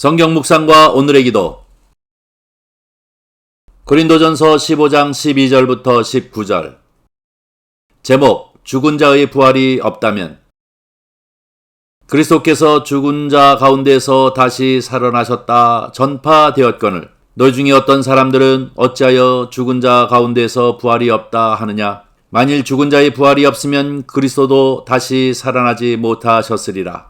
성경 묵상과 오늘의 기도. 고린도전서 15장 12절부터 19절. 제목 죽은 자의 부활이 없다면 그리스도께서 죽은 자 가운데서 다시 살아나셨다 전파되었거늘 너희 중에 어떤 사람들은 어찌하여 죽은 자 가운데서 부활이 없다 하느냐 만일 죽은 자의 부활이 없으면 그리스도도 다시 살아나지 못하셨으리라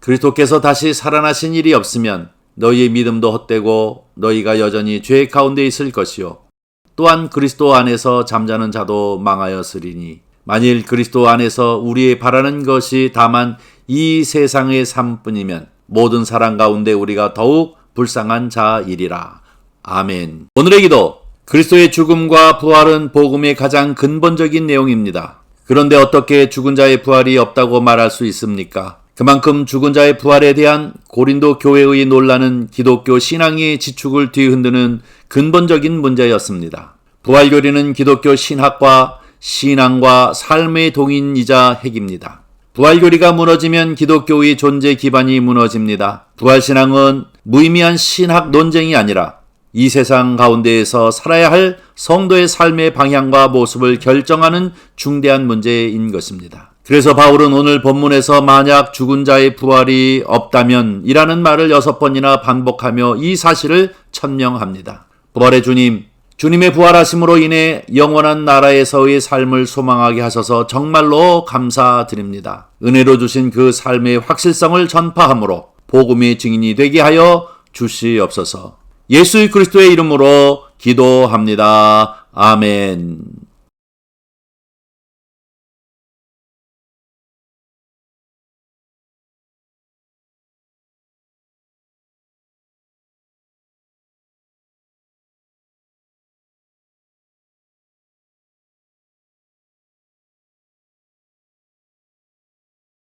그리스도께서 다시 살아나신 일이 없으면 너희의 믿음도 헛되고 너희가 여전히 죄 가운데 있을 것이요. 또한 그리스도 안에서 잠자는 자도 망하였으리니 만일 그리스도 안에서 우리의 바라는 것이 다만 이 세상의 삶뿐이면 모든 사람 가운데 우리가 더욱 불쌍한 자이리라. 아멘. 오늘의 기도. 그리스도의 죽음과 부활은 복음의 가장 근본적인 내용입니다. 그런데 어떻게 죽은 자의 부활이 없다고 말할 수 있습니까? 그만큼 죽은 자의 부활에 대한 고린도 교회의 논란은 기독교 신앙의 지축을 뒤흔드는 근본적인 문제였습니다. 부활교리는 기독교 신학과 신앙과 삶의 동인이자 핵입니다. 부활교리가 무너지면 기독교의 존재 기반이 무너집니다. 부활신앙은 무의미한 신학 논쟁이 아니라 이 세상 가운데에서 살아야 할 성도의 삶의 방향과 모습을 결정하는 중대한 문제인 것입니다. 그래서 바울은 오늘 본문에서 만약 죽은 자의 부활이 없다면 이라는 말을 여섯 번이나 반복하며 이 사실을 천명합니다. 부활의 주님, 주님의 부활하심으로 인해 영원한 나라에서의 삶을 소망하게 하셔서 정말로 감사드립니다. 은혜로 주신 그 삶의 확실성을 전파함으로 복음의 증인이 되게 하여 주시옵소서. 예수 그리스도의 이름으로 기도합니다. 아멘.